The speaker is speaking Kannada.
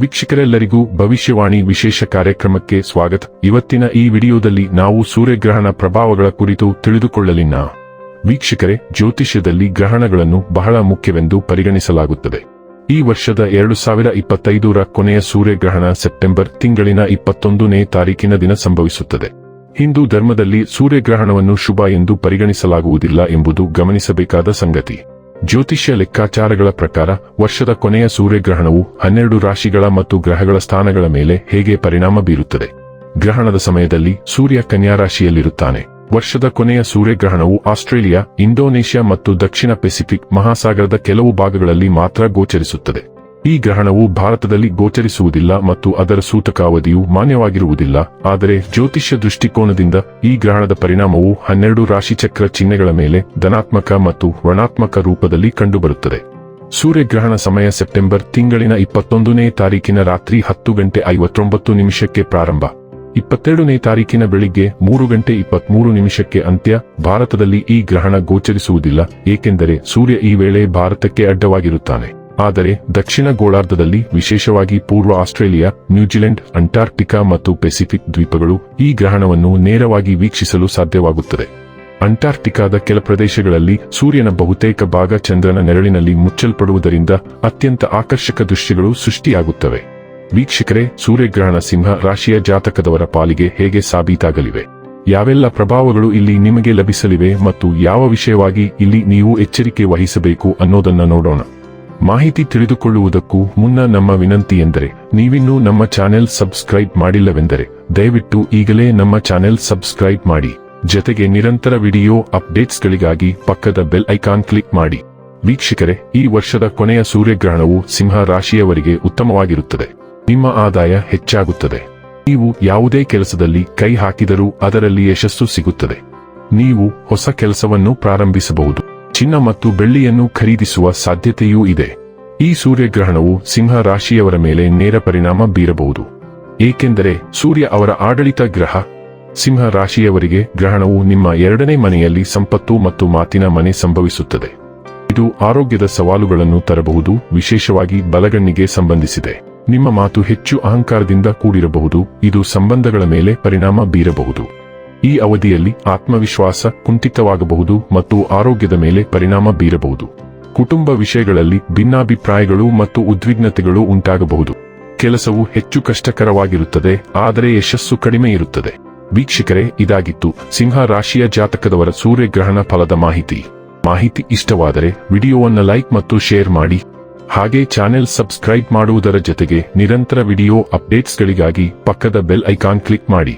ವೀಕ್ಷಕರೆಲ್ಲರಿಗೂ ಭವಿಷ್ಯವಾಣಿ ವಿಶೇಷ ಕಾರ್ಯಕ್ರಮಕ್ಕೆ ಸ್ವಾಗತ. ಇವತ್ತಿನ ಈ ವಿಡಿಯೋದಲ್ಲಿ ನಾವು ಸೂರ್ಯಗ್ರಹಣ ಪ್ರಭಾವಗಳ ಕುರಿತು ತಿಳಿದುಕೊಳ್ಳಲಿನ ವೀಕ್ಷಕರೇ, ಜ್ಯೋತಿಷ್ಯದಲ್ಲಿ ಗ್ರಹಣಗಳನ್ನು ಬಹಳ ಮುಖ್ಯವೆಂದು ಪರಿಗಣಿಸಲಾಗುತ್ತದೆ. ಈ ವರ್ಷದ ಎರಡು ಸಾವಿರ ಇಪ್ಪತ್ತೈದರ ಕೊನೆಯ ಸೂರ್ಯಗ್ರಹಣ ಸೆಪ್ಟೆಂಬರ್ ತಿಂಗಳಿನ ಇಪ್ಪತ್ತೊಂದನೇ ತಾರೀಕಿನ ದಿನ ಸಂಭವಿಸುತ್ತದೆ. ಹಿಂದೂ ಧರ್ಮದಲ್ಲಿ ಸೂರ್ಯಗ್ರಹಣವನ್ನು ಶುಭ ಎಂದು ಪರಿಗಣಿಸಲಾಗುವುದಿಲ್ಲ ಎಂಬುದು ಗಮನಿಸಬೇಕಾದ ಸಂಗತಿ. ಜ್ಯೋತಿಷ್ಯ ಲೆಕ್ಕಾಚಾರಗಳ ಪ್ರಕಾರ, ವರ್ಷದ ಕೊನೆಯ ಸೂರ್ಯಗ್ರಹಣವು ಹನ್ನೆರಡು ರಾಶಿಗಳ ಮತ್ತು ಗ್ರಹಗಳ ಸ್ಥಾನಗಳ ಮೇಲೆ ಹೇಗೆ ಪರಿಣಾಮ ಬೀರುತ್ತದೆ? ಗ್ರಹಣದ ಸಮಯದಲ್ಲಿ ಸೂರ್ಯ ಕನ್ಯಾ ರಾಶಿಯಲ್ಲಿರುತ್ತಾನೆ. ವರ್ಷದ ಕೊನೆಯ ಸೂರ್ಯಗ್ರಹಣವು ಆಸ್ಟ್ರೇಲಿಯಾ, ಇಂಡೋನೇಷ್ಯಾ ಮತ್ತು ದಕ್ಷಿಣ ಪೆಸಿಫಿಕ್ ಮಹಾಸಾಗರದ ಕೆಲವು ಭಾಗಗಳಲ್ಲಿ ಮಾತ್ರ ಗೋಚರಿಸುತ್ತದೆ. ಈ ಗ್ರಹಣವು ಭಾರತದಲ್ಲಿ ಗೋಚರಿಸುವುದಿಲ್ಲ ಮತ್ತು ಅದರ ಸೂತಕಾವಧಿಯು ಮಾನ್ಯವಾಗಿರುವುದಿಲ್ಲ, ಆದರೆ ಜ್ಯೋತಿಷ್ಯ ದೃಷ್ಟಿಕೋನದಿಂದ ಈ ಗ್ರಹಣದ ಪರಿಣಾಮವು ಹನ್ನೆರಡು ರಾಶಿಚಕ್ರ ಚಿಹ್ನೆಗಳ ಮೇಲೆ ಧನಾತ್ಮಕ ಮತ್ತು ಋಣಾತ್ಮಕ ರೂಪದಲ್ಲಿ ಕಂಡುಬರುತ್ತದೆ. ಸೂರ್ಯಗ್ರಹಣ ಸಮಯ ಸೆಪ್ಟೆಂಬರ್ ತಿಂಗಳಿನ ಇಪ್ಪತ್ತೊಂದನೇ ತಾರೀಕಿನ ರಾತ್ರಿ ಹತ್ತು ಗಂಟೆ ಐವತ್ತೊಂಬತ್ತು ನಿಮಿಷಕ್ಕೆ ಪ್ರಾರಂಭ. ಇಪ್ಪತ್ತೆರಡನೇ ತಾರೀಕಿನ ಬೆಳಿಗ್ಗೆ ಮೂರು ಗಂಟೆ ಇಪ್ಪತ್ಮೂರು ನಿಮಿಷಕ್ಕೆ ಅಂತ್ಯ. ಭಾರತದಲ್ಲಿ ಈ ಗ್ರಹಣ ಗೋಚರಿಸುವುದಿಲ್ಲ, ಏಕೆಂದರೆ ಸೂರ್ಯ ಈ ವೇಳೆ ಭಾರತಕ್ಕೆ ಅಡ್ಡವಾಗಿರುತ್ತಾನೆ. ಆದರೆ ದಕ್ಷಿಣ ಗೋಳಾರ್ಧದಲ್ಲಿ, ವಿಶೇಷವಾಗಿ ಪೂರ್ವ ಆಸ್ಟ್ರೇಲಿಯಾ, ನ್ಯೂಜಿಲೆಂಡ್, ಅಂಟಾರ್ಕ್ಟಿಕಾ ಮತ್ತು ಪೆಸಿಫಿಕ್ ದ್ವೀಪಗಳು ಈ ಗ್ರಹಣವನ್ನು ನೇರವಾಗಿ ವೀಕ್ಷಿಸಲು ಸಾಧ್ಯವಾಗುತ್ತದೆ. ಅಂಟಾರ್ಕ್ಟಿಕಾದ ಕೆಲ ಪ್ರದೇಶಗಳಲ್ಲಿ ಸೂರ್ಯನ ಬಹುತೇಕ ಭಾಗ ಚಂದ್ರನ ನೆರಳಿನಲ್ಲಿ ಮುಚ್ಚಲ್ಪಡುವುದರಿಂದ ಅತ್ಯಂತ ಆಕರ್ಷಕ ದೃಶ್ಯಗಳು ಸೃಷ್ಟಿಯಾಗುತ್ತವೆ. ವೀಕ್ಷಕರೇ, ಸೂರ್ಯಗ್ರಹಣ ಸಿಂಹ ರಾಶಿಯ ಜಾತಕದವರ ಪಾಲಿಗೆ ಹೇಗೆ ಸಾಬೀತಾಗಲಿವೆ? ಯಾವೆಲ್ಲ ಪ್ರಭಾವಗಳು ಇಲ್ಲಿ ನಿಮಗೆ ಲಭಿಸಲಿವೆ ಮತ್ತು ಯಾವ ವಿಷಯವಾಗಿ ಇಲ್ಲಿ ನೀವು ಎಚ್ಚರಿಕೆ ವಹಿಸಬೇಕು ಅನ್ನೋದನ್ನ ನೋಡೋಣ. ಮಾಹಿತಿ ತಿಳಿದುಕೊಳ್ಳುವುದಕ್ಕೂ ಮುನ್ನ ನಮ್ಮ ವಿನಂತಿ ಎಂದರೆ, ನೀವಿನ್ನೂ ನಮ್ಮ ಚಾನೆಲ್ ಸಬ್ಸ್ಕ್ರೈಬ್ ಮಾಡಿಲ್ಲವೆಂದರೆ, ದಯವಿಟ್ಟು ಈಗಲೇ ನಮ್ಮ ಚಾನೆಲ್ ಸಬ್ಸ್ಕ್ರೈಬ್ ಮಾಡಿ. ಜತೆಗೆ ನಿರಂತರ ವಿಡಿಯೋ ಅಪ್ಡೇಟ್ಸ್ಗಳಿಗಾಗಿ ಪಕ್ಕದ ಬೆಲ್ ಐಕಾನ್ ಕ್ಲಿಕ್ ಮಾಡಿ. ವೀಕ್ಷಕರೇ, ಈ ವರ್ಷದ ಕೊನೆಯ ಸೂರ್ಯಗ್ರಹಣವು ಸಿಂಹ ರಾಶಿಯವರಿಗೆ ಉತ್ತಮವಾಗಿರುತ್ತದೆ. ನಿಮ್ಮ ಆದಾಯ ಹೆಚ್ಚಾಗುತ್ತದೆ. ನೀವು ಯಾವುದೇ ಕೆಲಸದಲ್ಲಿ ಕೈ ಹಾಕಿದರೂ ಅದರಲ್ಲಿ ಯಶಸ್ಸು ಸಿಗುತ್ತದೆ. ನೀವು ಹೊಸ ಕೆಲಸವನ್ನು ಪ್ರಾರಂಭಿಸಬಹುದು. ಚಿನ್ನ ಮತ್ತು ಬೆಳ್ಳಿಯನ್ನು ಖರೀದಿಸುವ ಸಾಧ್ಯತೆಯೂ ಇದೆ. ಈ ಸೂರ್ಯಗ್ರಹಣವು ಸಿಂಹ ರಾಶಿಯವರ ಮೇಲೆ ನೇರ ಪರಿಣಾಮ ಬೀರಬಹುದು. ಏಕೆಂದರೆ ಸೂರ್ಯ ಅವರ ಆಡಳಿತ ಗ್ರಹ, ಸಿಂಹ ರಾಶಿಯವರಿಗೆ ಗ್ರಹಣವು ನಿಮ್ಮ ಎರಡನೇ ಮನೆಯಲ್ಲಿ ಸಂಪತ್ತು ಮತ್ತು ಮಾತಿನ ಮನೆ ಸಂಭವಿಸುತ್ತದೆ. ಇದು ಆರೋಗ್ಯದ ಸವಾಲುಗಳನ್ನು ತರಬಹುದು, ವಿಶೇಷವಾಗಿ ಬಲಗಣ್ಣಿಗೆ ಸಂಬಂಧಿಸಿದೆ. ನಿಮ್ಮ ಮಾತು ಹೆಚ್ಚು ಅಹಂಕಾರದಿಂದ ಕೂಡಿರಬಹುದು, ಇದು ಸಂಬಂಧಗಳ ಮೇಲೆ ಪರಿಣಾಮ ಬೀರಬಹುದು. ಈ ಅವಧಿಯಲ್ಲಿ ಆತ್ಮವಿಶ್ವಾಸ ಕುಂಠಿತವಾಗಬಹುದು ಮತ್ತು ಆರೋಗ್ಯದ ಮೇಲೆ ಪರಿಣಾಮ ಬೀರಬಹುದು. ಕುಟುಂಬ ವಿಷಯಗಳಲ್ಲಿ ಭಿನ್ನಾಭಿಪ್ರಾಯಗಳು ಮತ್ತು ಉದ್ವಿಗ್ನತೆಗಳು ಉಂಟಾಗಬಹುದು. ಕೆಲಸವು ಹೆಚ್ಚು ಕಷ್ಟಕರವಾಗಿರುತ್ತದೆ, ಆದರೆ ಯಶಸ್ಸು ಕಡಿಮೆ ಇರುತ್ತದೆ. ವೀಕ್ಷಕರೇ, ಇದಾಗಿತ್ತು ಸಿಂಹ ರಾಶಿಯ ಜಾತಕದವರ ಸೂರ್ಯಗ್ರಹಣ ಫಲದ ಮಾಹಿತಿ. ಮಾಹಿತಿ ಇಷ್ಟವಾದರೆ ವಿಡಿಯೋವನ್ನು ಲೈಕ್ ಮತ್ತು ಶೇರ್ ಮಾಡಿ. ಹಾಗೆ ಚಾನೆಲ್ ಸಬ್ಸ್ಕ್ರೈಬ್ ಮಾಡುವುದರ ಜೊತೆಗೆ ನಿರಂತರ ವಿಡಿಯೋ ಅಪ್ಡೇಟ್ಸ್ಗಳಿಗಾಗಿ ಪಕ್ಕದ ಬೆಲ್ ಐಕಾನ್ ಕ್ಲಿಕ್ ಮಾಡಿ.